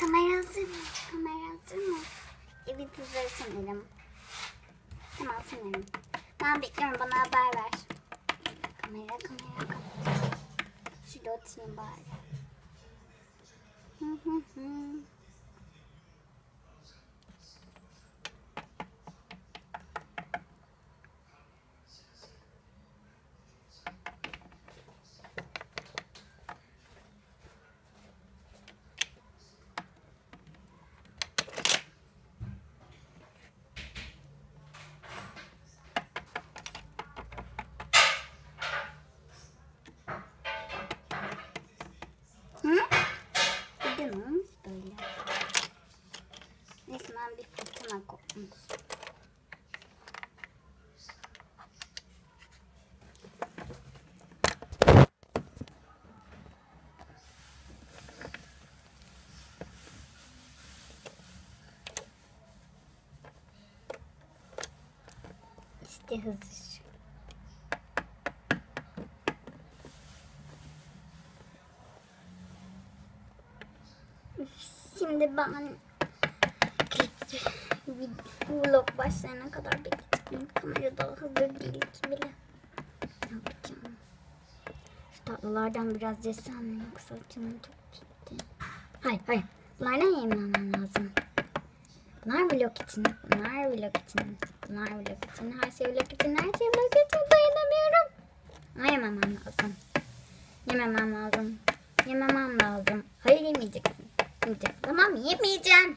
Kamera hazır mı? Kamera hazır mı? Evet hazır sanırım. Tamam sanırım. Ben bekliyorum bana haber ver. Kamera kamera kamera. Şurada oturayım bari. Hı hı hı. Buradan bir fırtına kopmuş. İşte hızlı. Şimdi ben bu vlog başlayana kadar bekledim. Kamera daha hızlı değil ki bile. Ne yapacağım? Şu tatlılardan biraz yesem mi yoksa canım çok gitti. Hayır hayır. Bunlardan yememem lazım. Bunlar vlog için. Bunlar vlog için. Bunlar vlog için. Her şey vlog için. Her şey vlog için. Dayanamıyorum. Ama yememem lazım. Yememem lazım. Yememem lazım. Hayır yemeyeceksin. Yemeyeceksin. Tamam yemeyeceğim.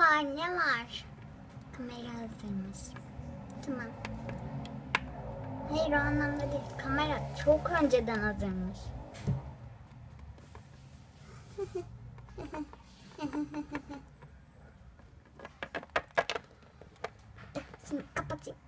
var ne var? Kamera hazırmış. Tamam. Hayır o anlamda değil. Kamera çok önceden hazırmış. Şimdi kapatayım.